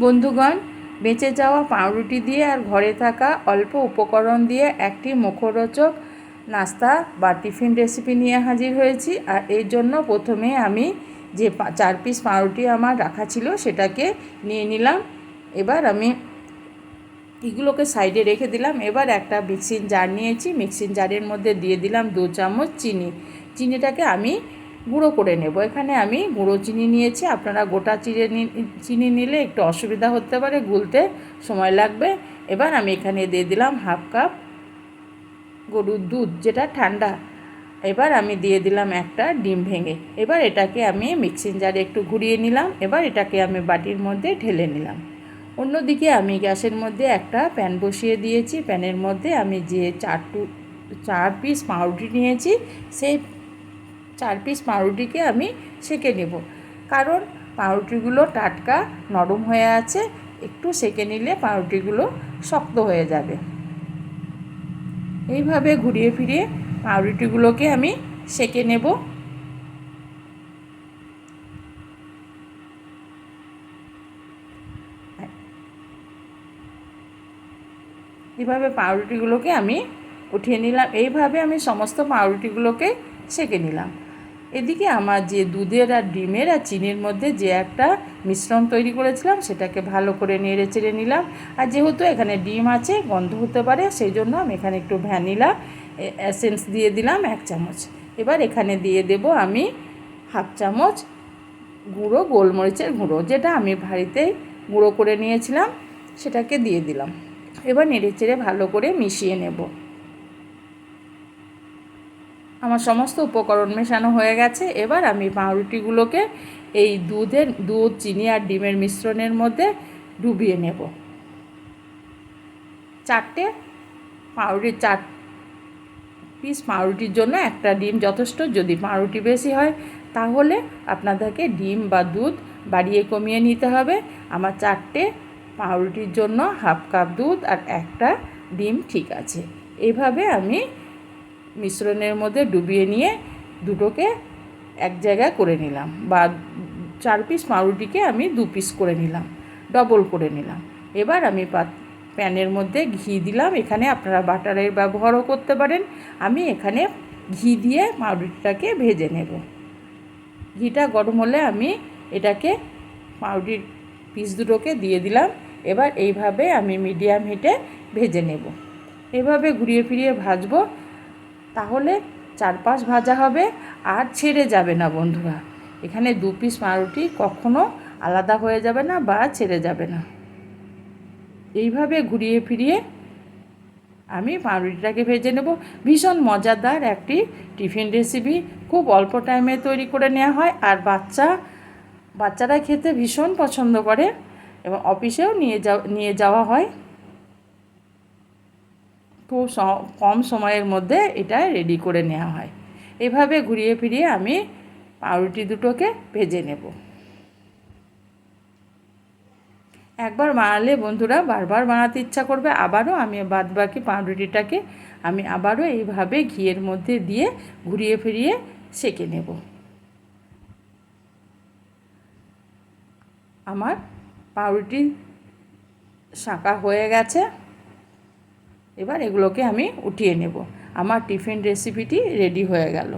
বন্ধুগণ, বেঁচে যাওয়া পাউরুটি দিয়ে আর ঘরে থাকা অল্প উপকরণ দিয়ে একটি মুখরোচক নাস্তা বা টিফিন রেসিপি নিয়ে হাজির হয়েছি। আর এর জন্য প্রথমে আমি যে চার পিস পাউরুটি আমার রাখা ছিল সেটাকে নিয়ে নিলাম। এবার আমি এগুলোকে সাইডে রেখে দিলাম। এবার একটা মিক্সিং জার নিয়েছি। মিক্সিং জারের মধ্যে দিয়ে দিলাম দু চামচ চিনি। চিনিটাকে আমি গুঁড়ো করে নেব। এখানে আমি গুঁড়ো চিনি নিয়েছি। আপনারা গোটা চিড়ে চিনি নিলে একটু অসুবিধা হতে পারে, গুলতে সময় লাগবে। এবার আমি এখানে দিয়ে দিলাম হাফ কাপ গরুর দুধ, যেটা ঠান্ডা। এবার আমি দিয়ে দিলাম একটা ডিম ভেঙে। এবার এটাকে আমি মিক্সিং জারে একটু ঘুরিয়ে নিলাম। এবার এটাকে আমি বাটির মধ্যে ঢেলে নিলাম। অন্যদিকে আমি গ্যাসের মধ্যে একটা প্যান বসিয়ে দিয়েছি। প্যানের মধ্যে আমি যে চার টু চার পিস পাউরুটি নিয়েছি, সেই চার পিস পাউরুটিকে আমি সেঁকে নেব। কারণ পাউরুটিগুলো টাটকা, নরম হয়ে আছে, একটু সেঁকে নিলে পাউরুটিগুলো শক্ত হয়ে যাবে। এইভাবে ঘুরিয়ে ফিরিয়ে পাউরুটিগুলোকে আমি সেঁকে নেব। এইভাবে পাউরুটিগুলোকে আমি উঠিয়ে নিলাম। এইভাবে আমি সমস্ত পাউরুটিগুলোকে সেঁকে নিলাম। এদিকে আমার যে দুধের আর ডিমের আর চিনির মধ্যে যে একটা মিশ্রণ তৈরি করেছিলাম, সেটাকে ভালো করে নেড়ে চেড়ে নিলাম। আর যেহেতু এখানে ডিম আছে, গন্ধ হতে পারে, সেই জন্য আমি এখানে একটু ভ্যানিলা এসেন্স দিয়ে দিলাম এক চামচ। এবার এখানে দিয়ে দেব আমি হাফ চামচ গুঁড়ো, গোলমরিচের গুঁড়ো, যেটা আমি বাড়িতে গুঁড়ো করে নিয়েছিলাম, সেটাকে দিয়ে দিলাম। এবার নেড়ে চেড়ে ভালো করে মিশিয়ে নেব। আমার সমস্ত উপকরণ মেশানো হয়ে গেছে। এবার আমি পাউরুটিগুলোকে এই দুধের, দুধ, চিনি আর ডিমের মিশ্রণের মধ্যে ডুবিয়ে নেব। চারটে পাউরুটি, চার পিস পাউরুটির জন্য একটা ডিম যথেষ্ট। যদি পাউরুটি বেশি হয়, তাহলে আপনাদেরকে ডিম বা দুধ বাড়িয়ে কমিয়ে নিতে হবে। আমার চারটে পাউরুটির জন্য হাফ কাপ দুধ আর একটা ডিম ঠিক আছে। এভাবে আমি মিশ্রণের মধ্যে ডুবিয়ে নিয়ে দুটোকে এক জায়গায় করে নিলাম বা চার পিস পাউরুটিকে আমি দু পিস করে নিলাম ডবল করে নিলাম। এবার আমি প্যানের মধ্যে ঘি দিলাম, এখানে আপনারা বাটারের ব্যবহারও করতে পারেন। আমি এখানে ঘি দিয়ে পাউরুটিটাকে ভেজে নেব। ঘিটা গরম হলে আমি এটাকে পাউরুটির পিস দুটোকে দিয়ে দিলাম। এবার এইভাবে আমি মিডিয়াম হিটে ভেজে নেব। এভাবে ঘুরিয়ে ফিরিয়ে ভাজবো। তাহলে চারপাশ ভাজা হবে আর ছেড়ে যাবে না বন্ধুরা। এখানে দু পিস পাউরুটি কখনো আলাদা হয়ে যাবে না বা ছেড়ে যাবে না। এইভাবে ঘুরিয়ে ফিরিয়ে আমি পাউরুটিটাকে ভেজে নেব। ভীষণ মজাদার একটি টিফিন রেসিপি খুব অল্প টাইমে তৈরি করে নেওয়া হয় আর বাচ্চা, বাচ্চারা খেতে ভীষণ পছন্দ করে এবং অফিসেও নিয়ে যাওয়া নিয়ে যাওয়া হয়। খুব কম সময়ের মধ্যে এটা রেডি করে নেওয়া হয়। এভাবে ঘুরিয়ে ফিরিয়ে আমি পাউরুটি দুটোকে ভেজে নেব। একবার বানালে বন্ধুরা বারবার বানাতে ইচ্ছা করবে, আবারও আমি বাদ বাকি পাউরুটিটাকে আমি আবারও এইভাবে ঘিয়ের মধ্যে দিয়ে ঘুরিয়ে ফিরিয়ে সেঁকে নেব। আমার পাউরুটি শাঁকা হয়ে গেছে। এবার এগুলোকে আমি উঠিয়ে নেব। আমার টিফিন রেসিপিটি রেডি হয়ে গেল।